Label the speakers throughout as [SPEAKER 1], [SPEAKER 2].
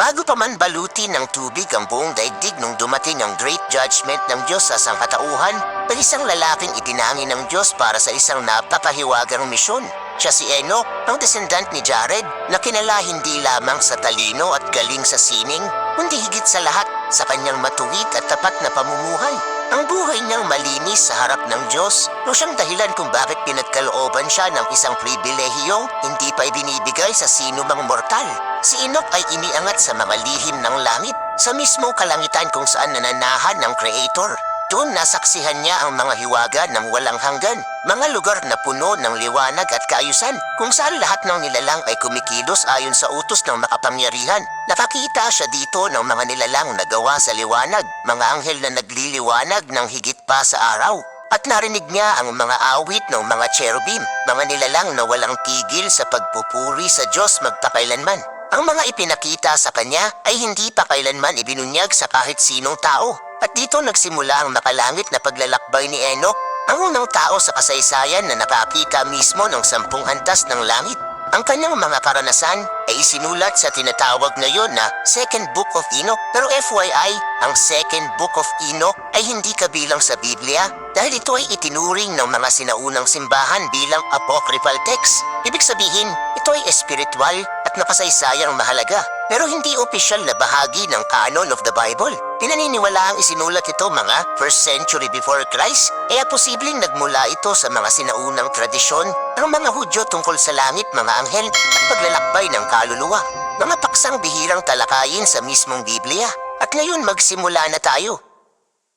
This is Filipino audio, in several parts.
[SPEAKER 1] Bago pa man baluti ng tubig ang buong daigdig nung dumating ang great judgment ng Diyos sa sangkatauhan, may isang lalaking itinangin ng Diyos para sa isang napapahiwagang misyon. Siya si Enoch, ang descendant ni Jared, na kilala hindi lamang sa talino at galing sa sining, kundi higit sa lahat sa kanyang matuwid at tapat na pamumuhay. Ang buhay niyang malinis sa harap ng Diyos, no siyang dahilan kung bakit pinagkalooban siya ng isang pribilehiyong hindi pa ibinibigay sa sino mang mortal. Si Enoch ay iniangat sa mga lihim ng langit, sa mismong kalangitan kung saan nananahan ng Creator. Doon nasaksihan niya ang mga hiwaga ng walang hanggan, mga lugar na puno ng liwanag at kaayusan, kung saan lahat ng nilalang ay kumikilos ayon sa utos ng makapangyarihan. Nakakita siya dito ng mga nilalang na gawa sa liwanag, mga anghel na nagliliwanag ng higit pa sa araw. At narinig niya ang mga awit ng mga cherubim, mga nilalang na walang tigil sa pagpupuri sa Diyos magpakailanman. Ang mga ipinakita sa kanya ay hindi pa kailanman ibinunyag sa kahit sinong tao. At dito nagsimula ang makalangit na paglalakbay ni Enoch, ang unang tao sa kasaysayan na nakakita mismo ng sampung antas ng langit. Ang kanyang mga karanasan ay isinulat sa tinatawag ngayon na Second Book of Enoch. Pero FYI, ang Second Book of Enoch ay hindi kabilang sa Biblia dahil ito ay itinuring ng mga sinaunang simbahan bilang apocryphal text. Ibig sabihin, ito ay espiritual at nakasaysayang mahalaga pero hindi opisyal na bahagi ng canon of the Bible. Pinaniniwala ang isinulat ito mga first century before Christ kaya posibleng nagmula ito sa mga sinaunang tradisyon ng mga Hudyo tungkol sa langit, mga anghel at paglalakbay ng kaluluwa. Mga paksang bihirang talakayin sa mismong Biblia. At ngayon magsimula na tayo.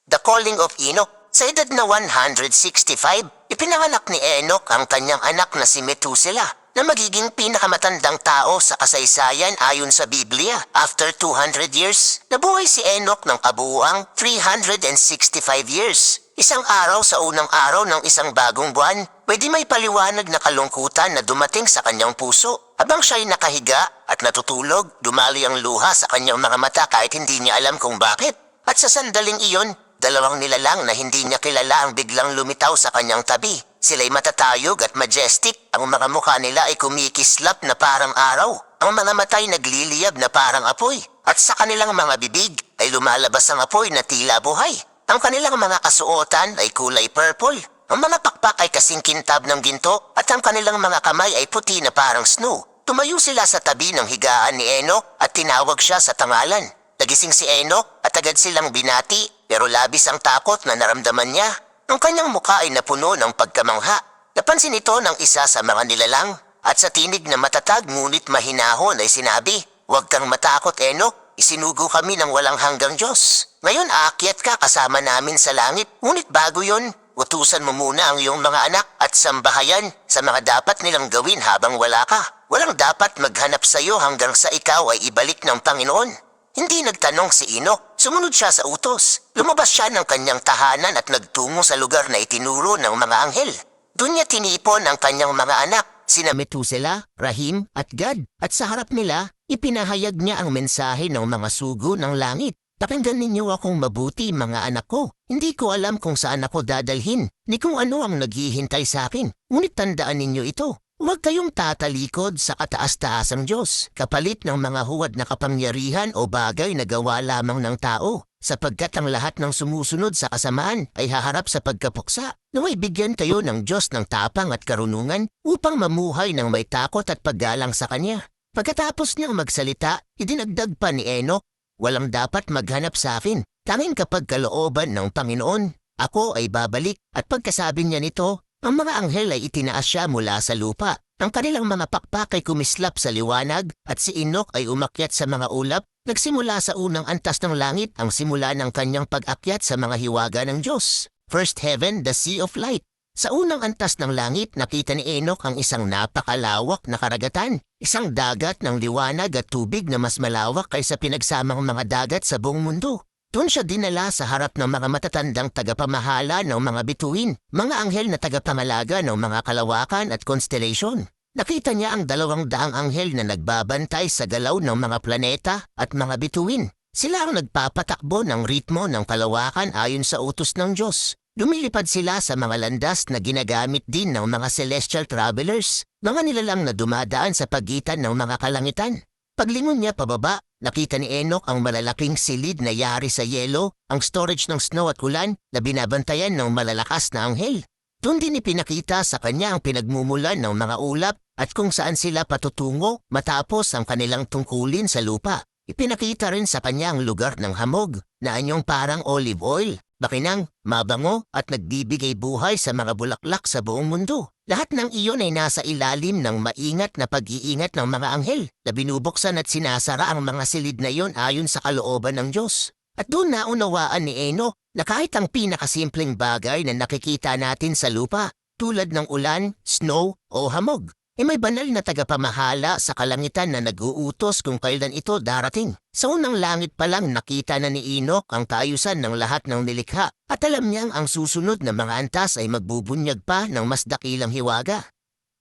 [SPEAKER 1] The Calling of Enoch. Sa edad na 165, ipinanganak ni Enoch ang kanyang anak na si Methuselah na magiging pinakamatandang tao sa kasaysayan ayon sa Biblia. After 200 years, nabuhay si Enoch ng kabuuang 365 years. Isang araw sa unang araw ng isang bagong buwan, pwede may paliwanag na kalungkutan na dumating sa kanyang puso. Habang siya'y nakahiga at natutulog, dumali ang luha sa kanyang mga mata kahit hindi niya alam kung bakit. At sa sandaling iyon, dalawang nilalang na hindi niya kilala ang biglang lumitaw sa kanyang tabi. Sila'y matatayog at majestic. Ang mga mukha nila ay kumikislap na parang araw. Ang mga matay nagliliyab na parang apoy. At sa kanilang mga bibig ay lumalabas ang apoy na tila buhay. Ang kanilang mga kasuotan ay kulay purple. Ang mga pakpak ay kasing kintab ng ginto at ang kanilang mga kamay ay puti na parang snow. Tumayo sila sa tabi ng higaan ni Eno at tinawag siya sa tangalan. Nagising si Eno at agad silang binati pero labis ang takot na naramdaman niya. Ang kanyang mukha ay napuno ng pagkamangha. Napansin ito ng isa sa mga nilalang at sa tinig na matatag ngunit mahinahon ay sinabi, Huwag kang matakot, Eno. Isinugo kami ng walang hanggang Diyos. Ngayon aakyat ka kasama namin sa langit. Ngunit bago yon, utusan mo muna ang iyong mga anak at sambahayan sa mga dapat nilang gawin habang wala ka. Walang dapat maghanap sa iyo hanggang sa ikaw ay ibalik ng Panginoon. Hindi nagtanong si Ino. Sumunod siya sa utos. Lumabas siya ng kanyang tahanan at nagtungo sa lugar na itinuro ng mga anghel. Doon niya tinipon ang kanyang mga anak, sina Methuselah, Rahim at Gad. At sa harap nila, ipinahayag niya ang mensahe ng mga sugo ng langit. Pakinggan ninyo akong mabuti mga anak ko. Hindi ko alam kung saan ako dadalhin, ni kung ano ang naghihintay sa akin. Ngunit tandaan ninyo ito. Huwag kayong tatalikod sa kataas-taasang Diyos, kapalit ng mga huwad na kapangyarihan o bagay na gawa lamang ng tao, sapagkat ang lahat ng sumusunod sa kasamaan ay haharap sa pagkapuksa. Naway bigyan kayo ng Diyos ng tapang at karunungan upang mamuhay ng may takot at paggalang sa Kanya. Pagkatapos niyang magsalita, idinagdag pa ni Enoch, walang dapat maghanap sa akin, tanging kapag kalooban ng Panginoon. Ako ay babalik at pagkasabi niya nito, ang mga anghel ay itinaas siya mula sa lupa. Ang kanilang mga pakpak ay kumislap sa liwanag at si Enoch ay umakyat sa mga ulap. Nagsimula sa unang antas ng langit ang simula ng kanyang pag-akyat sa mga hiwaga ng Diyos. First heaven, the sea of light. Sa unang antas ng langit, nakita ni Enoch ang isang napakalawak na karagatan. Isang dagat ng liwanag at tubig na mas malawak kaysa pinagsamang mga dagat sa buong mundo. Doon siya dinala sa harap ng mga matatandang tagapamahala ng mga bituin, mga anghel na tagapamalaga ng mga kalawakan at constellation. Nakita niya ang dalawang daang anghel na nagbabantay sa galaw ng mga planeta at mga bituin. Sila ang nagpapatakbo ng ritmo ng kalawakan ayon sa utos ng Diyos. Lumilipad sila sa mga landas na ginagamit din ng mga celestial travelers, mga nilalang na dumadaan sa pagitan ng mga kalangitan. Paglingon niya pababa, nakita ni Enoch ang malalaking silid na yari sa yelo, ang storage ng snow at ulan na binabantayan ng malalakas na anghel. Doon din ipinakita sa kanya ang pinagmumulan ng mga ulap at kung saan sila patutungo matapos ang kanilang tungkulin sa lupa. Ipinakita rin sa kanya ang lugar ng hamog na anyong parang olive oil, makinang, mabango at nagbibigay buhay sa mga bulaklak sa buong mundo. Lahat ng iyon ay nasa ilalim ng maingat na pag-iingat ng mga anghel na binubuksan at sinasara ang mga silid na iyon ayon sa kalooban ng Diyos. At doon naunawaan ni Eno na kahit ang pinakasimpleng bagay na nakikita natin sa lupa, tulad ng ulan, snow o hamog, ay may banal na tagapamahala sa kalangitan na nag-uutos kung kailan ito darating. Sa unang langit pa lang nakita na ni Enoch ang kaayusan ng lahat ng nilikha at alam niyang ang susunod na mga antas ay magbubunyag pa ng mas dakilang hiwaga.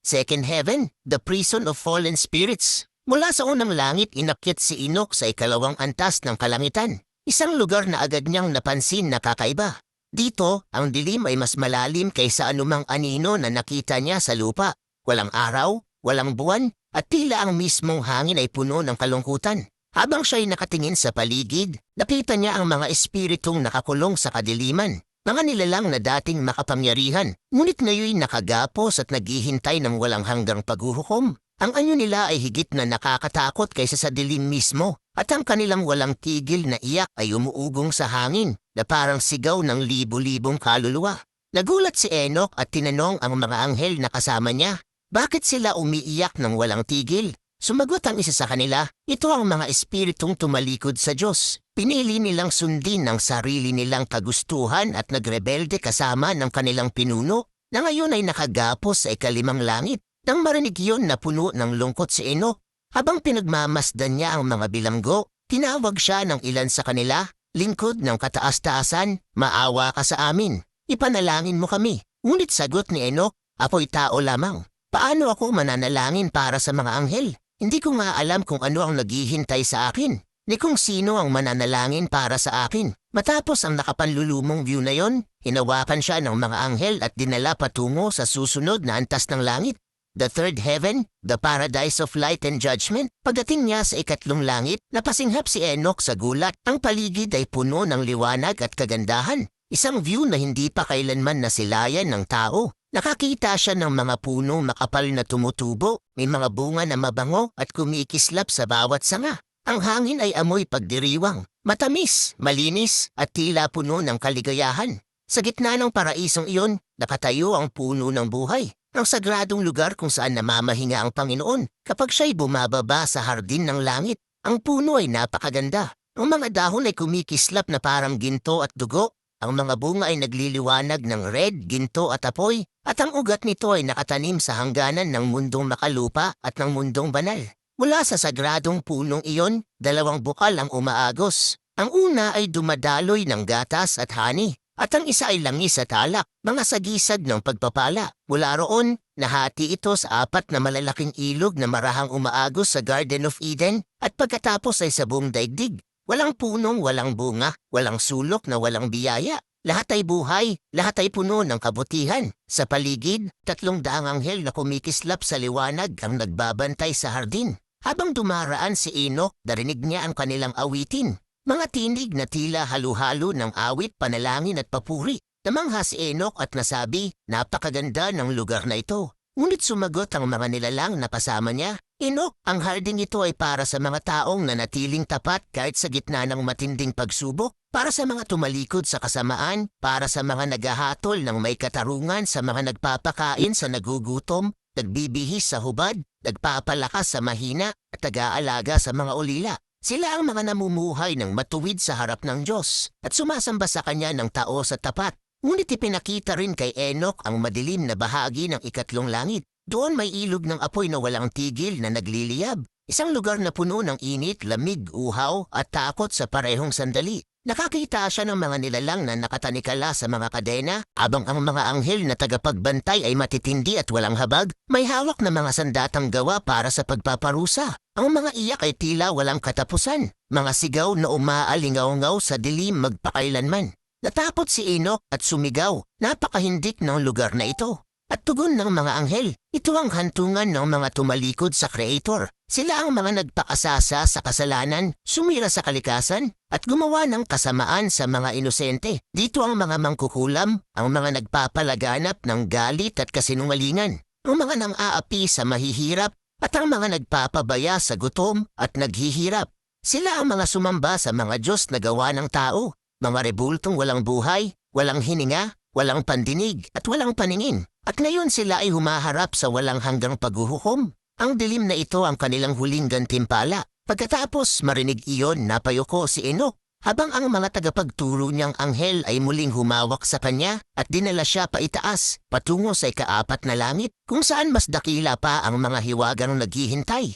[SPEAKER 1] Second heaven, the prison of fallen spirits. Mula sa unang langit inakyat si Enoch sa ikalawang antas ng kalangitan. Isang lugar na agad niyang napansin na kakaiba. Dito, ang dilim ay mas malalim kaysa anumang anino na nakita niya sa lupa. Walang araw, walang buwan, at tila ang mismong hangin ay puno ng kalungkutan. Habang siya'y nakatingin sa paligid, nakita niya ang mga espiritong nakakulong sa kadiliman. Mga nilalang na dating makapangyarihan, ngunit ngayon nakagapos at naghihintay ng walang hanggang paghuhukom. Ang anyo nila ay higit na nakakatakot kaysa sa dilim mismo, at ang kanilang walang tigil na iyak ay umuugong sa hangin na parang sigaw ng libo-libong kaluluwa. Nagulat si Enoch at tinanong ang mga anghel na kasama niya bakit sila umiiyak ng walang tigil? Sumagot ang isa sa kanila, ito ang mga espiritong tumalikod sa Diyos. Pinili nilang sundin ang sarili nilang kagustuhan at nagrebelde kasama ng kanilang pinuno na ngayon ay nakagapos sa ikalimang langit. Nang marinig yun na puno ng lungkot si Eno, habang pinagmamasdan niya ang mga bilanggo, tinawag siya ng ilan sa kanila, lingkod ng kataas-taasan, maawa ka sa amin, ipanalangin mo kami. Ngunit sagot ni Eno, apo'y tao lamang. Paano ako mananalangin para sa mga anghel? Hindi ko nga alam kung ano ang naghihintay sa akin, ni kung sino ang mananalangin para sa akin. Matapos ang nakapanlulumong view na yon, hinawakan siya ng mga anghel at dinala patungo sa susunod na antas ng langit. The third heaven, the paradise of light and judgment. Pagdating niya sa ikatlong langit, napasinghap si Enoch sa gulat. Ang paligid ay puno ng liwanag at kagandahan. Isang view na hindi pa kailanman nasilayan ng tao. Nakakita siya ng mga puno makapal na tumutubo, may mga bunga na mabango at kumikislap sa bawat sanga. Ang hangin ay amoy pagdiriwang, matamis, malinis at tila puno ng kaligayahan. Sa gitna ng paraisong iyon, nakatayo ang puno ng buhay, ang sagradong lugar kung saan namamahinga ang Panginoon kapag siya'y bumababa sa hardin ng langit. Ang puno ay napakaganda. Ang mga dahon ay kumikislap na parang ginto at dugo ang mga bunga ay nagliliwanag ng red, ginto at apoy, at ang ugat nito ay nakatanim sa hangganan ng mundong makalupa at ng mundong banal. Mula sa sagradong punong iyon, dalawang bukal ang umaagos. Ang una ay dumadaloy ng gatas at hani, at ang isa ay langis at alak, mga sagisag ng pagpapala. Mula roon, nahati ito sa apat na malalaking ilog na marahang umaagos sa Garden of Eden at pagkatapos ay sa buong daigdig. Walang punong walang bunga, walang sulok na walang biyaya. Lahat ay buhay, lahat ay puno ng kabutihan. Sa paligid, tatlong daang anghel na kumikislap sa liwanag ang nagbabantay sa hardin. Habang dumaraan si Enoch, narinig niya ang kanilang awitin. Mga tinig na tila halu-halo ng awit, panalangin at papuri. Namangha si Enoch at nasabi, napakaganda ng lugar na ito. Ngunit sumagot ang mga nilalang na kasama niya, Ino, ang harding ito ay para sa mga taong nanatiling tapat kahit sa gitna ng matinding pagsubok, para sa mga tumalikod sa kasamaan, para sa mga naghahatol ng may katarungan sa mga nagpapakain sa nagugutom, nagbibihis sa hubad, nagpapalakas sa mahina at tagaalaga sa mga ulila. Sila ang mga namumuhay ng matuwid sa harap ng Diyos at sumasamba sa Kanya ng taos at tapat. Ngunit ipinakita rin kay Enoch ang madilim na bahagi ng ikatlong langit doon may ilog ng apoy na walang tigil na nagliliyab. Isang lugar na puno ng init, lamig, uhaw at takot sa parehong sandali. Nakakita siya ng mga nilalang na nakatanikala sa mga kadena, abang ang mga anghel na tagapagbantay ay matitindi at walang habag, may hawak na mga sandatang gawa para sa pagpaparusa. Ang mga iyak ay tila walang katapusan, mga sigaw na umaalingaw-ngaw sa dilim magpakailanman. Natapot si Enoch at sumigaw, napakahindik ng lugar na ito. At tugon ng mga anghel, ito ang hantungan ng mga tumalikod sa Creator. Sila ang mga nagpakasasa sa kasalanan, sumira sa kalikasan, at gumawa ng kasamaan sa mga inosente. Dito ang mga mangkukulam, ang mga nagpapalaganap ng galit at kasinungalingan, ang mga nang-aapi sa mahihirap, at ang mga nagpapabaya sa gutom at naghihirap. Sila ang mga sumamba sa mga Diyos na gawa ng tao, mga rebultong walang buhay, walang hininga, walang pandinig, at walang paningin. At ngayon sila ay humaharap sa walang hanggang paghuhukom. Ang dilim na ito ang kanilang huling gantimpala. Pagkatapos marinig iyon, napayoko si Enoch. Habang ang mga tagapagturo niyang anghel ay muling humawak sa kanya at dinala siya paitaas patungo sa ikaapat na langit kung saan mas dakila pa ang mga hiwagang naghihintay.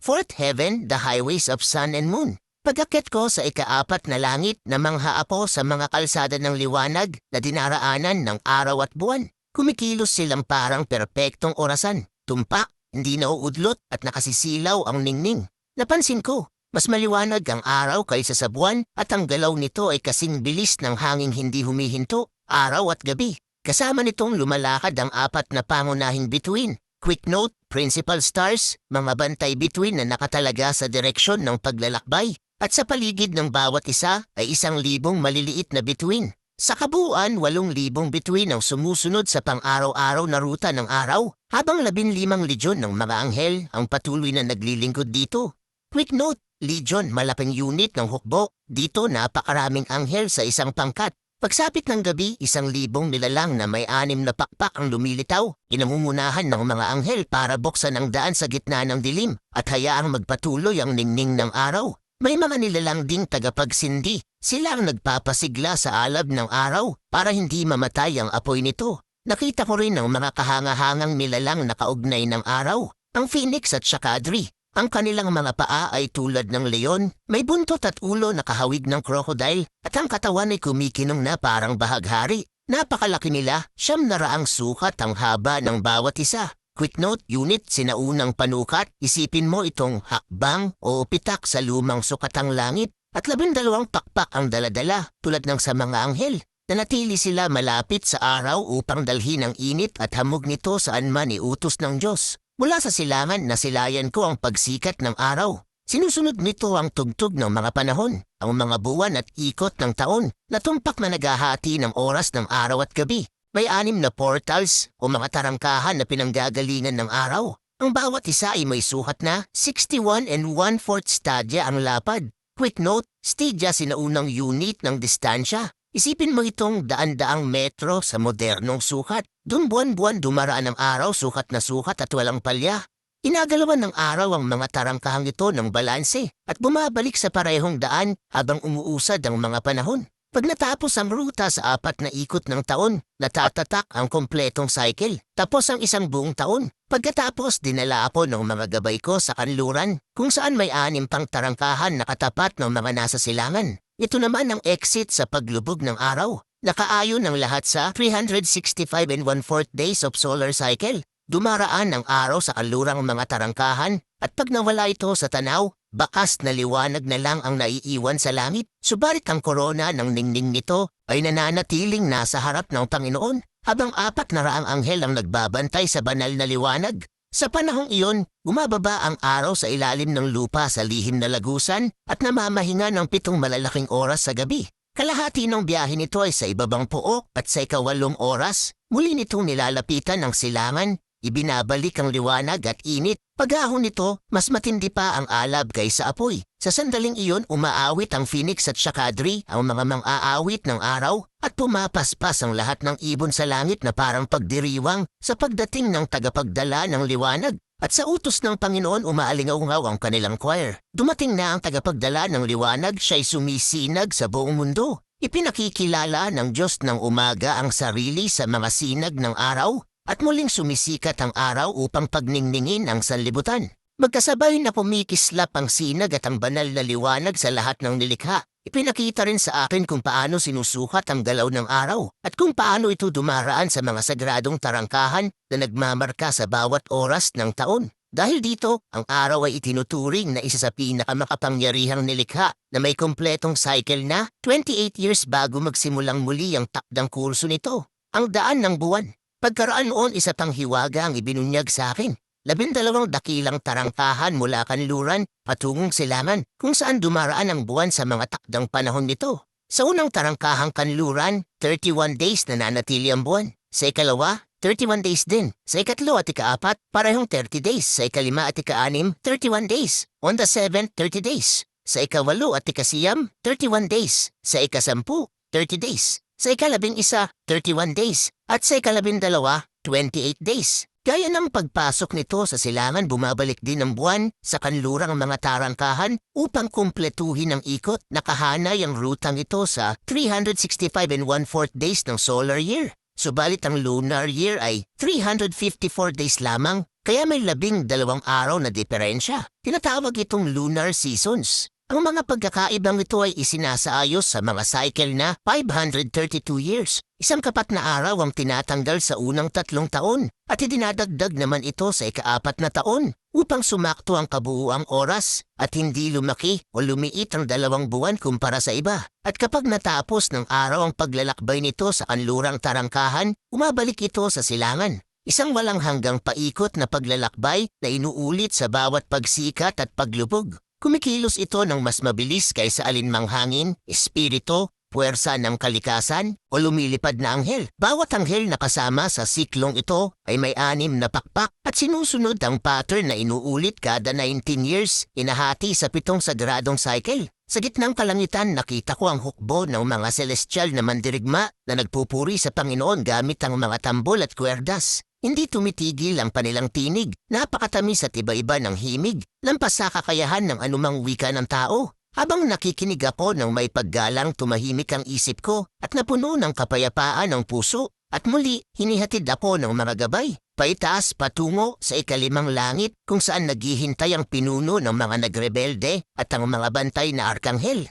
[SPEAKER 1] Fourth heaven, the highways of sun and moon. Pagkakit ko sa ikaapat na langit na mangha ako sa mga kalsada ng liwanag na dinaraanan ng araw at buwan. Kumikilos silang parang perpektong orasan, tumpak, hindi nauudlot at nakasisilaw ang ningning. Napansin ko, mas maliwanag ang araw kaysa sa buwan at ang galaw nito ay kasing bilis ng hanging hindi humihinto, araw at gabi. Kasama nitong lumalakad ang apat na pangunahing bituin. Quick note, principal stars, mga bantay bituin na nakatalaga sa direksyon ng paglalakbay. At sa paligid ng bawat isa ay isang libong maliliit na bituin. Sa kabuuan, walong libong bituin ang sumusunod sa pang-araw-araw na ruta ng araw, habang labinlimang legion ng mga anghel ang patuloy na naglilingkod dito. Quick note, legion malaking unit ng hukbo. Dito napakaraming anghel sa isang pangkat. Pagsapit ng gabi, isang libong nilalang na may anim na pakpak ang lumilitaw. Inamumunahan ng mga anghel para buksan ang daan sa gitna ng dilim at hayaang magpatuloy ang ningning ng araw. May mga nilalang ding tagapagsindi. Sila ang nagpapasigla sa alab ng araw para hindi mamatay ang apoy nito. Nakita ko rin ang mga kahangahangang nilalang na kaugnay ng araw, ang phoenix at shakadri. Ang kanilang mga paa ay tulad ng leon, may buntot at ulo na kahawig ng crocodile at ang katawan ay kumikinong na parang bahaghari. Napakalaki nila, siyam na raang sukat ang haba ng bawat isa. Quick note, unit, sinaunang panukat, isipin mo itong hakbang o pitak sa lumang sukatang langit at labindalawang pakpak ang daladala tulad ng sa mga anghel. Nanatili sila malapit sa araw upang dalhin ang init at hamog nito saan man iutos ng Diyos. Mula sa silangan nasilayan ko ang pagsikat ng araw. Sinusunod nito ang tugtog ng mga panahon, ang mga buwan at ikot ng taon na tumpak na naghahati ng oras ng araw at gabi. May anim na portals o mga tarangkahan na pinanggagalingan ng araw. Ang bawat isa ay may sukat na 61 and 1 4 stadya ang lapad. Quick note, stadya sinaunang unit ng distansya. Isipin mo itong daan-daang metro sa modernong sukat. Doon buwan-buwan dumaraan ang araw, sukat na sukat at walang palya. Inagalawan ng araw ang mga tarangkahang ito ng balanse at bumabalik sa parehong daan habang umuusad ang mga panahon. Pag natapos ang ruta sa apat na ikot ng taon, natatatak ang kompletong cycle. Tapos ang isang buong taon. Pagkatapos, dinala ako ng mga gabay ko sa kanluran, kung saan may anim pang tarangkahan na katapat ng mga nasa silangan. Ito naman ang exit sa paglubog ng araw. Nakaayon ang lahat sa 365 and 1 4 days of solar cycle. Dumaraan ang araw sa kalurang mga tarangkahan at pag nawala ito sa tanaw, bakas na liwanag na lang ang naiiwan sa langit. Subalit ang korona ng ningning nito ay nananatiling nasa harap ng Panginoon habang apat na raang anghel ang nagbabantay sa banal na liwanag. Sa panahong iyon, gumababa ang araw sa ilalim ng lupa sa lihim na lagusan at namamahinga ng pitong malalaking oras sa gabi. Kalahati ng biyahe nito ay sa ibabang pook at sa ikawalong oras, muli nitong nilalapitan ng silangan Ibinabalik ang liwanag at init. Pagahon nito, mas matindi pa ang alab kaysa apoy. Sa sandaling iyon, umaawit ang Phoenix at Shakadri, ang mga mang-aawit ng araw, at pumapaspas ang lahat ng ibon sa langit na parang pagdiriwang sa pagdating ng tagapagdala ng liwanag. At sa utos ng Panginoon umaalingaw ang kanilang choir. Dumating na ang tagapagdala ng liwanag, siya'y sumisinag sa buong mundo. Ipinakikilala ng Diyos ng umaga ang sarili sa mga sinag ng araw at muling sumisikat ang araw upang pagningningin ang sanlibutan. Magkasabay na pumikislap ang sinag at ang banal na liwanag sa lahat ng nilikha. Ipinakita rin sa akin kung paano sinusukat ang galaw ng araw at kung paano ito dumaraan sa mga sagradong tarangkahan na nagmamarka sa bawat oras ng taon. Dahil dito, ang araw ay itinuturing na isa sa pinakamakapangyarihang nilikha na may kompletong cycle na 28 years bago magsimulang muli ang takdang kurso nito. Ang daan ng buwan. Pagkaraan noon isa pang hiwaga ang ibinunyag sa akin. labindalawang dakilang tarangkahan mula kanluran patungong silangan kung saan dumaraan ang buwan sa mga takdang panahon nito. Sa unang tarangkahang kanluran, 31 days na nanatili ang buwan. Sa ikalawa, 31 days din. Sa ikatlo at ikaapat, parehong 30 days. Sa ikalima at ikaanim, 31 days. On the seventh, 30 days. Sa ikawalo at ikasiyam, 31 days. Sa ikasampu, 30 days. Sa ikalabing isa, 31 days. At sa ikalabing dalawa, 28 days. Gaya ng pagpasok nito sa silangan bumabalik din ang buwan sa kanlurang mga tarangkahan upang kumpletuhin ang ikot nakahanay ang rutang ito sa 365 and one-fourth days ng solar year. Subalit ang lunar year ay 354 days lamang kaya may labing dalawang araw na diferensya. Tinatawag itong lunar seasons. Ang mga pagkakaibang ito ay isinasaayos sa mga cycle na 532 years. Isang kapat na araw ang tinatanggal sa unang tatlong taon at idinadagdag naman ito sa ikaapat na taon upang sumakto ang kabuuang oras at hindi lumaki o lumiit ang dalawang buwan kumpara sa iba. At kapag natapos ng araw ang paglalakbay nito sa kanlurang tarangkahan, umabalik ito sa silangan. Isang walang hanggang paikot na paglalakbay na inuulit sa bawat pagsikat at paglubog. Kumikilos ito ng mas mabilis kaysa alinmang hangin, espirito, puwersa ng kalikasan o lumilipad na anghel. Bawat anghel na kasama sa siklong ito ay may anim na pakpak at sinusunod ang pattern na inuulit kada 19 years, inahati sa pitong sagradong cycle. Sa gitnang kalangitan nakita ko ang hukbo ng mga celestial na mandirigma na nagpupuri sa Panginoon gamit ang mga tambol at kwerdas. Hindi tumitigil ang kanilang tinig, napakatamis at iba-iba ng himig, lampas sa kakayahan ng anumang wika ng tao. Habang nakikinig ako ng may paggalang tumahimik ang isip ko at napuno ng kapayapaan ang puso, at muli hinihatid ako ng mga gabay, paitaas patungo sa ikalimang langit kung saan naghihintay ang pinuno ng mga nagrebelde at ang mga bantay na arkanghel.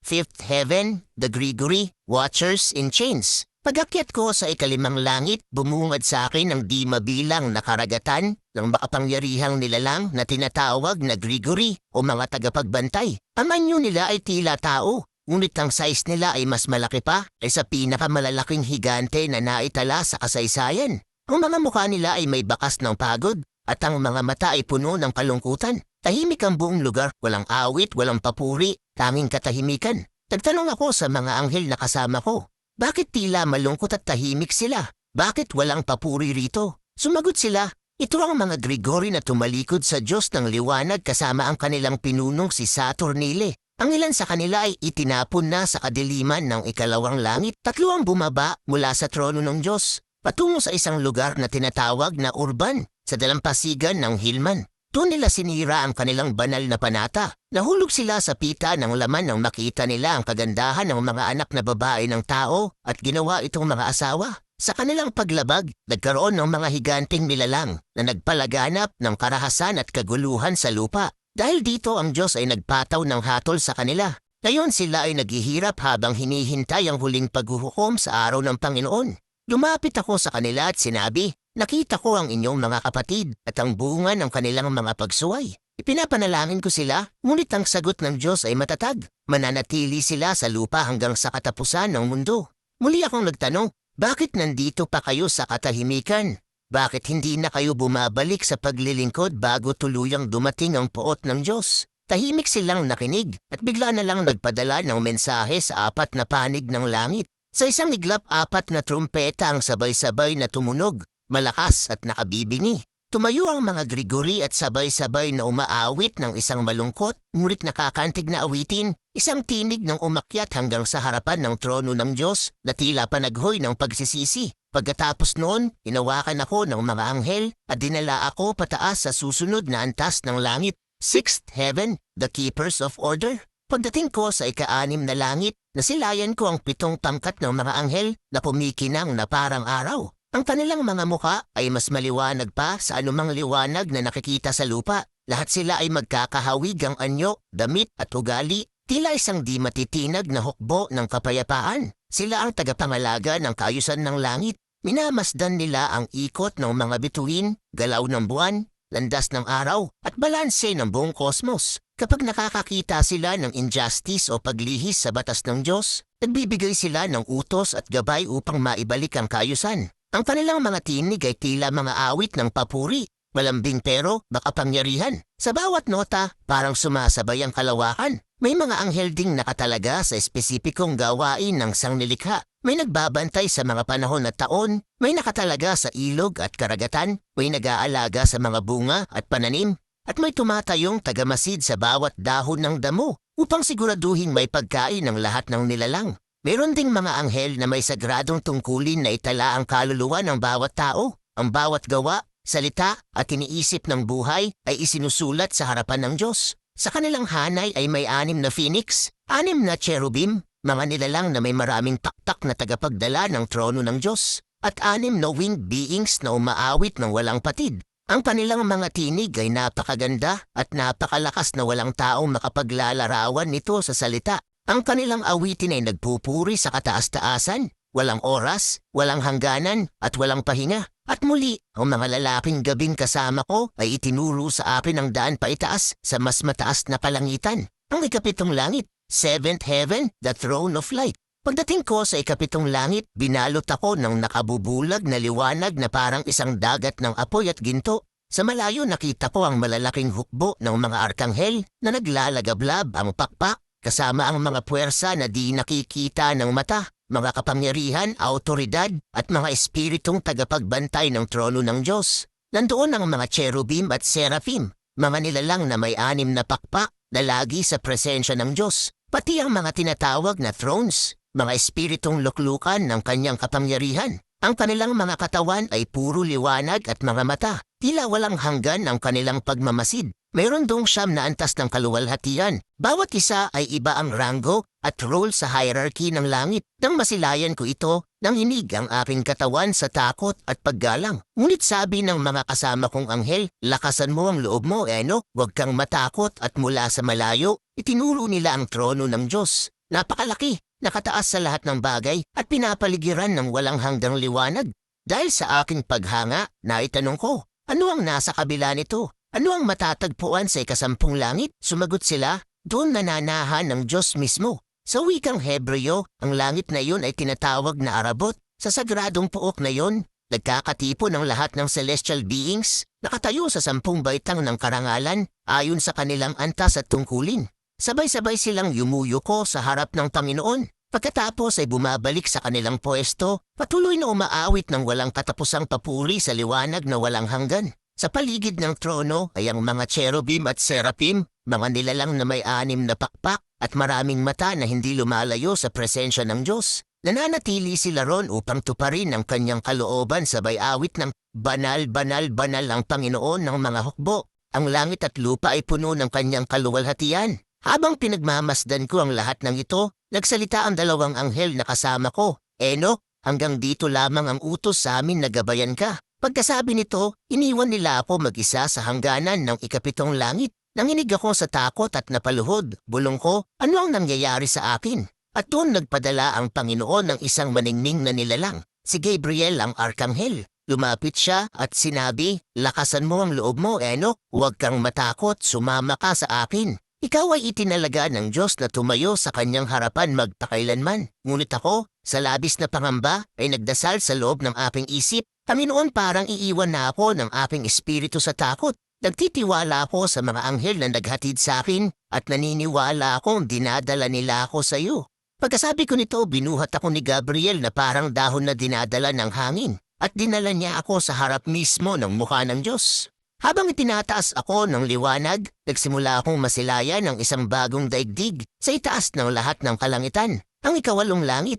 [SPEAKER 1] Fifth Heaven, the Gregory, Watchers in Chains. Pagakyat ko sa ikalimang langit, bumungad sa akin ang di mabilang na karagatan ng makapangyarihang nilalang na tinatawag na Gregory o mga tagapagbantay. Ang anyo nila ay tila tao, ngunit ang size nila ay mas malaki pa ay sa pinakamalalaking higante na naitala sa kasaysayan. Ang mga mukha nila ay may bakas ng pagod at ang mga mata ay puno ng kalungkutan. Tahimik ang buong lugar, walang awit, walang papuri, tanging katahimikan. Tagtanong ako sa mga anghel na kasama ko. Bakit tila malungkot at tahimik sila? Bakit walang papuri rito? Sumagot sila, ito ang mga Gregory na tumalikod sa Diyos ng liwanag kasama ang kanilang pinunong si Saturnile. Ang ilan sa kanila ay itinapon na sa kadiliman ng ikalawang langit. Tatlo ang bumaba mula sa trono ng Diyos, patungo sa isang lugar na tinatawag na Urban, sa dalampasigan ng Hilman. Doon nila sinira ang kanilang banal na panata. Nahulog sila sa pita ng laman nang makita nila ang kagandahan ng mga anak na babae ng tao at ginawa itong mga asawa. Sa kanilang paglabag, nagkaroon ng mga higanting nilalang na nagpalaganap ng karahasan at kaguluhan sa lupa. Dahil dito ang Diyos ay nagpataw ng hatol sa kanila. Ngayon sila ay naghihirap habang hinihintay ang huling paghuhukom sa araw ng Panginoon. Lumapit ako sa kanila at sinabi, Nakita ko ang inyong mga kapatid at ang bunga ng kanilang mga pagsuway. Ipinapanalangin ko sila, ngunit ang sagot ng Diyos ay matatag. Mananatili sila sa lupa hanggang sa katapusan ng mundo. Muli akong nagtanong, bakit nandito pa kayo sa katahimikan? Bakit hindi na kayo bumabalik sa paglilingkod bago tuluyang dumating ang poot ng Diyos? Tahimik silang nakinig at bigla na lang nagpadala ng mensahe sa apat na panig ng langit. Sa isang iglap apat na trumpeta ang sabay-sabay na tumunog malakas at nakabibingi. Tumayo ang mga Gregory at sabay-sabay na umaawit ng isang malungkot, ngunit nakakantig na awitin, isang tinig ng umakyat hanggang sa harapan ng trono ng Diyos na tila panaghoy ng pagsisisi. Pagkatapos noon, inawakan ako ng mga anghel at dinala ako pataas sa susunod na antas ng langit. Sixth Heaven, the Keepers of Order. Pagdating ko sa ika-anim na langit, nasilayan ko ang pitong pangkat ng mga anghel na pumikinang na parang araw. Ang kanilang mga mukha ay mas maliwanag pa sa anumang liwanag na nakikita sa lupa. Lahat sila ay magkakahawig ang anyo, damit at ugali. Tila isang di matitinag na hukbo ng kapayapaan. Sila ang tagapangalaga ng kayusan ng langit. Minamasdan nila ang ikot ng mga bituin, galaw ng buwan, landas ng araw, at balanse ng buong kosmos. Kapag nakakakita sila ng injustice o paglihis sa batas ng Diyos, nagbibigay sila ng utos at gabay upang maibalik ang kayusan. Ang kanilang mga tinig ay tila mga awit ng papuri. malambing pero makapangyarihan. Sa bawat nota, parang sumasabay ang kalawakan. May mga anghel ding nakatalaga sa espesipikong gawain ng sangnilikha. May nagbabantay sa mga panahon at taon, may nakatalaga sa ilog at karagatan, may nag-aalaga sa mga bunga at pananim, at may tumatayong tagamasid sa bawat dahon ng damo upang siguraduhin may pagkain ng lahat ng nilalang. Meron ding mga anghel na may sagradong tungkulin na itala ang kaluluwa ng bawat tao. Ang bawat gawa, salita at iniisip ng buhay ay isinusulat sa harapan ng Diyos. Sa kanilang hanay ay may anim na phoenix, anim na cherubim, mga nilalang na may maraming taktak na tagapagdala ng trono ng Diyos, at anim na winged beings na umaawit ng walang patid. Ang kanilang mga tinig ay napakaganda at napakalakas na walang taong makapaglalarawan nito sa salita. Ang kanilang awitin ay nagpupuri sa kataas-taasan, walang oras, walang hangganan at walang pahinga. At muli, ang mga lalaking gabing kasama ko ay itinuro sa akin ang daan paitaas sa mas mataas na kalangitan. Ang ikapitong langit, seventh heaven, the throne of light. Pagdating ko sa ikapitong langit, binalot ako ng nakabubulag na liwanag na parang isang dagat ng apoy at ginto. Sa malayo nakita ko ang malalaking hukbo ng mga arkanghel na naglalagablab ang pakpak kasama ang mga puwersa na di nakikita ng mata, mga kapangyarihan, autoridad at mga espiritong tagapagbantay ng trono ng Diyos. Nandoon ang mga cherubim at seraphim, mga nilalang na may anim na pakpak na lagi sa presensya ng Diyos, pati ang mga tinatawag na thrones, mga espiritong luklukan ng kanyang kapangyarihan. Ang kanilang mga katawan ay puro liwanag at mga mata, tila walang hanggan ang kanilang pagmamasid. Mayroon dong siyam na antas ng kaluwalhatian. Bawat isa ay iba ang rango at role sa hierarchy ng langit. Nang masilayan ko ito, nang hinig ang aking katawan sa takot at paggalang. Ngunit sabi ng mga kasama kong anghel, lakasan mo ang loob mo, Eno. Huwag kang matakot at mula sa malayo, itinuro nila ang trono ng Diyos. Napakalaki, nakataas sa lahat ng bagay at pinapaligiran ng walang hanggang liwanag. Dahil sa aking paghanga, naitanong ko, ano ang nasa kabila nito? Ano ang matatagpuan sa ikasampung langit? Sumagot sila, doon nananahan ng Diyos mismo. Sa wikang Hebreo, ang langit na iyon ay tinatawag na Arabot. Sa sagradong puok na iyon, nagkakatipo ng lahat ng celestial beings, nakatayo sa sampung baitang ng karangalan ayon sa kanilang antas at tungkulin. Sabay-sabay silang yumuyuko sa harap ng Panginoon. Pagkatapos ay bumabalik sa kanilang pwesto, patuloy na umaawit ng walang katapusang papuri sa liwanag na walang hanggan. Sa paligid ng trono ay ang mga cherubim at seraphim, mga nilalang na may anim na pakpak at maraming mata na hindi lumalayo sa presensya ng Diyos. Nananatili sila ron upang tuparin ang kanyang kalooban sabay awit ng banal, banal, banal ang Panginoon ng mga hukbo. Ang langit at lupa ay puno ng kanyang kaluwalhatian. Habang pinagmamasdan ko ang lahat ng ito, nagsalita ang dalawang anghel na kasama ko. Eno, hanggang dito lamang ang utos sa amin na gabayan ka. Pagkasabi nito, iniwan nila ako mag-isa sa hangganan ng ikapitong langit. Nanginig ako sa takot at napaluhod. Bulong ko, ano ang nangyayari sa akin? At doon nagpadala ang Panginoon ng isang maningning na nilalang, si Gabriel ang Arkanghel. Lumapit siya at sinabi, lakasan mo ang loob mo, Enoch. Huwag kang matakot, sumama ka sa akin. Ikaw ay itinalaga ng Diyos na tumayo sa kanyang harapan magpakailanman. Ngunit ako, sa labis na pangamba, ay nagdasal sa loob ng aking isip. Panginoon parang iiwan na ako ng aking espiritu sa takot. Nagtitiwala ako sa mga anghel na naghatid sa akin at naniniwala akong dinadala nila ako sa iyo. Pagkasabi ko nito, binuhat ako ni Gabriel na parang dahon na dinadala ng hangin at dinala niya ako sa harap mismo ng mukha ng Diyos. Habang itinataas ako ng liwanag, nagsimula akong masilaya ng isang bagong daigdig sa itaas ng lahat ng kalangitan, ang ikawalong langit.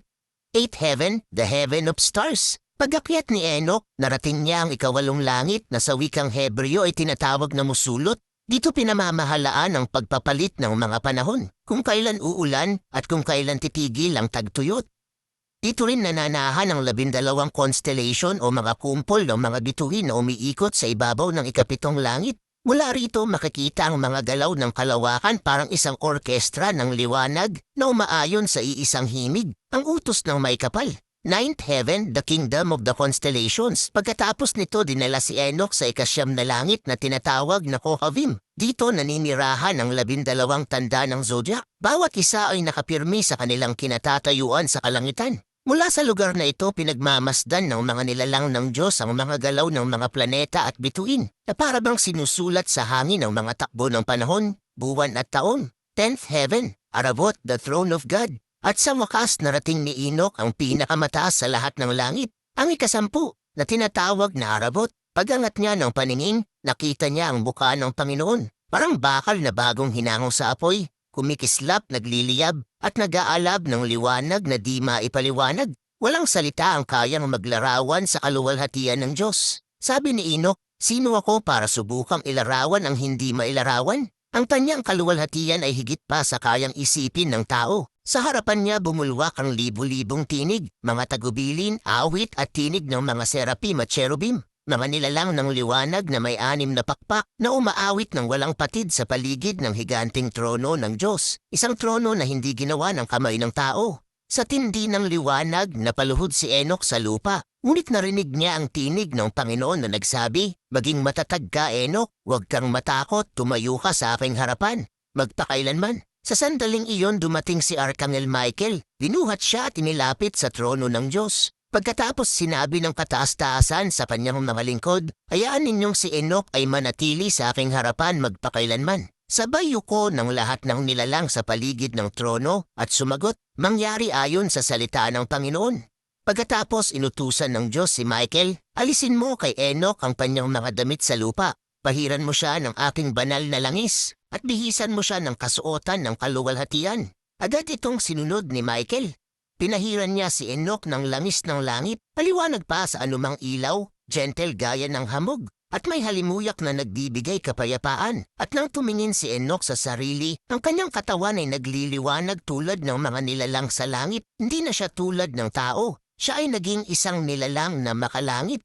[SPEAKER 1] Eighth heaven, the heaven of stars. Pagakyat ni Enoch, narating niya ang ikawalong langit na sa wikang Hebreo ay tinatawag na musulot. Dito pinamamahalaan ang pagpapalit ng mga panahon, kung kailan uulan at kung kailan titigil ang tagtuyot. Dito rin nananahan ang labindalawang constellation o mga kumpol ng mga bituin na umiikot sa ibabaw ng ikapitong langit. Mula rito makikita ang mga galaw ng kalawakan parang isang orkestra ng liwanag na umaayon sa iisang himig, ang utos ng may kapal. Ninth Heaven, the Kingdom of the Constellations. Pagkatapos nito dinala si Enoch sa ikasyam na langit na tinatawag na Kohavim. Dito naninirahan ang labindalawang tanda ng zodiac. Bawat isa ay nakapirmi sa kanilang kinatatayuan sa kalangitan. Mula sa lugar na ito pinagmamasdan ng mga nilalang ng Diyos ang mga galaw ng mga planeta at bituin na para sinusulat sa hangin ng mga takbo ng panahon, buwan at taon. Tenth Heaven, Arabot, the Throne of God. At sa wakas narating ni Enoch ang pinakamataas sa lahat ng langit, ang ikasampu na tinatawag na Arabot. Pagangat niya ng paningin, nakita niya ang buka ng Panginoon. Parang bakal na bagong hinango sa apoy, kumikislap, nagliliyab, at nag-aalab ng liwanag na di maipaliwanag. Walang salita ang kayang maglarawan sa kaluwalhatian ng Diyos. Sabi ni Enoch, sino ako para subukang ilarawan ang hindi mailarawan? Ang kanyang kaluwalhatian ay higit pa sa kayang isipin ng tao. Sa harapan niya bumulwak ang libu-libong tinig, mga tagubilin, awit at tinig ng mga serapim at cherubim. Mga nilalang ng liwanag na may anim na pakpak na umaawit ng walang patid sa paligid ng higanting trono ng Diyos. Isang trono na hindi ginawa ng kamay ng tao. Sa tindi ng liwanag, napaluhod si Enoch sa lupa. Ngunit narinig niya ang tinig ng Panginoon na nagsabi, Maging matatag ka, Enoch, huwag kang matakot, tumayo ka sa aking harapan. Magpakailanman. Sa sandaling iyon dumating si Archangel Michael. Dinuhat siya at inilapit sa trono ng Diyos. Pagkatapos sinabi ng kataas-taasan sa kanyang mga lingkod, hayaan ninyong si Enoch ay manatili sa aking harapan magpakailanman. Sabay yuko ng lahat ng nilalang sa paligid ng trono at sumagot, mangyari ayon sa salita ng Panginoon. Pagkatapos inutusan ng Diyos si Michael, alisin mo kay Enoch ang kanyang mga damit sa lupa. Pahiran mo siya ng aking banal na langis at bihisan mo siya ng kasuotan ng kaluwalhatian. Agad itong sinunod ni Michael. Pinahiran niya si Enoch ng langis ng langit, paliwanag pa sa anumang ilaw, gentle gaya ng hamog, at may halimuyak na nagbibigay kapayapaan. At nang tumingin si Enoch sa sarili, ang kanyang katawan ay nagliliwanag tulad ng mga nilalang sa langit. Hindi na siya tulad ng tao. Siya ay naging isang nilalang na makalangit.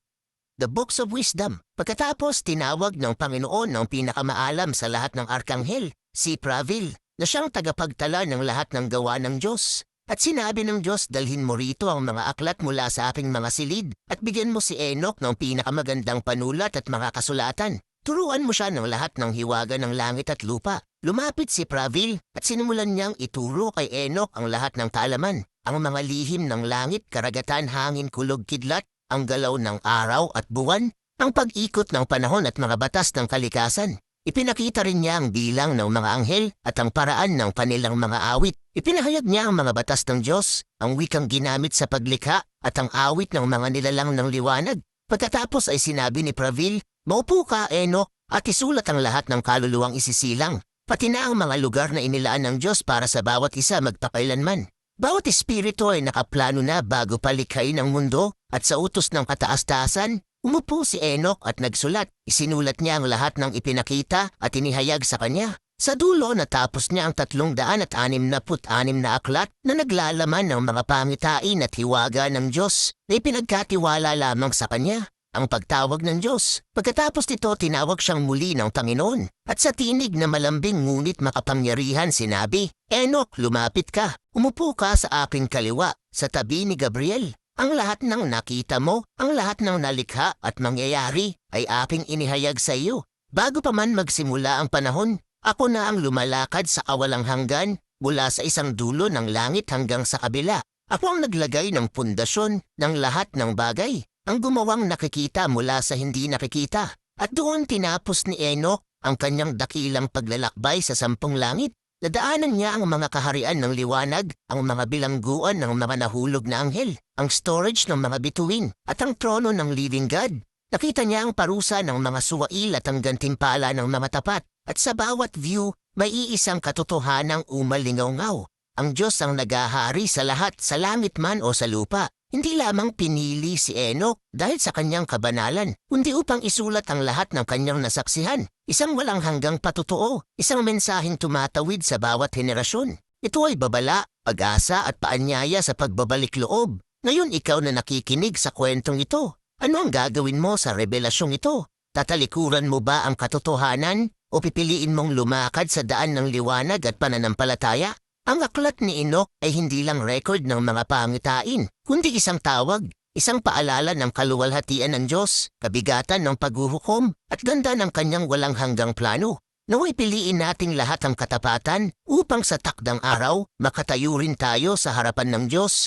[SPEAKER 1] The Books of Wisdom. Pagkatapos tinawag ng Panginoon ng pinakamaalam sa lahat ng arkanghel, si Pravil, na siyang tagapagtala ng lahat ng gawa ng Diyos. At sinabi ng Diyos, dalhin mo rito ang mga aklat mula sa aking mga silid at bigyan mo si Enoch ng pinakamagandang panulat at mga kasulatan. Turuan mo siya ng lahat ng hiwaga ng langit at lupa. Lumapit si Pravil at sinimulan niyang ituro kay Enoch ang lahat ng kaalaman. Ang mga lihim ng langit, karagatan, hangin, kulog, kidlat, ang galaw ng araw at buwan, ang pag-ikot ng panahon at mga batas ng kalikasan. Ipinakita rin niya ang bilang ng mga anghel at ang paraan ng kanilang mga awit. Ipinahayag niya ang mga batas ng Diyos, ang wikang ginamit sa paglikha at ang awit ng mga nilalang ng liwanag. Pagkatapos ay sinabi ni Pravil, Maupo ka, Eno, at isulat ang lahat ng kaluluwang isisilang, pati na ang mga lugar na inilaan ng Diyos para sa bawat isa magpakailanman. Bawat espiritu ay nakaplano na bago palikhain ang mundo at sa utos ng kataas-taasan, umupo si Enoch at nagsulat. Isinulat niya ang lahat ng ipinakita at inihayag sa kanya. Sa dulo natapos niya ang tatlong daan at anim na put anim na aklat na naglalaman ng mga pangitain at hiwaga ng Diyos na ipinagkatiwala lamang sa kanya. Ang pagtawag ng Diyos. Pagkatapos nito tinawag siyang muli ng Panginoon. At sa tinig na malambing ngunit makapangyarihan sinabi, Enoch, lumapit ka. Umupo ka sa aking kaliwa, sa tabi ni Gabriel. Ang lahat ng nakita mo, ang lahat ng nalikha at mangyayari ay aking inihayag sa iyo. Bago pa man magsimula ang panahon, ako na ang lumalakad sa kawalang hanggan mula sa isang dulo ng langit hanggang sa kabila. Ako ang naglagay ng pundasyon ng lahat ng bagay, ang gumawang nakikita mula sa hindi nakikita. At doon tinapos ni Enoch ang kanyang dakilang paglalakbay sa sampung langit. Nadaanan niya ang mga kaharian ng liwanag, ang mga bilangguan ng mga nahulog na anghel, ang storage ng mga bituin, at ang trono ng living God. Nakita niya ang parusa ng mga suwail at ang gantimpala ng mga tapat, at sa bawat view, may iisang katotohanang umalingaw-ngaw. Ang Diyos ang nagahari sa lahat, sa langit man o sa lupa. Hindi lamang pinili si Enoch dahil sa kanyang kabanalan, kundi upang isulat ang lahat ng kanyang nasaksihan. Isang walang hanggang patotoo, isang mensaheng tumatawid sa bawat henerasyon. Ito ay babala, pag-asa at paanyaya sa pagbabalik loob. Ngayon ikaw na nakikinig sa kwentong ito, ano ang gagawin mo sa revelasyong ito? Tatalikuran mo ba ang katotohanan o pipiliin mong lumakad sa daan ng liwanag at pananampalataya? Ang aklat ni Enoch ay hindi lang record ng mga pangitain, kundi isang tawag, isang paalala ng kaluwalhatian ng Diyos, kabigatan ng paghuhukom, at ganda ng kanyang walang hanggang plano. Naway piliin nating lahat ang katapatan upang sa takdang araw, makatayo rin tayo sa harapan ng Diyos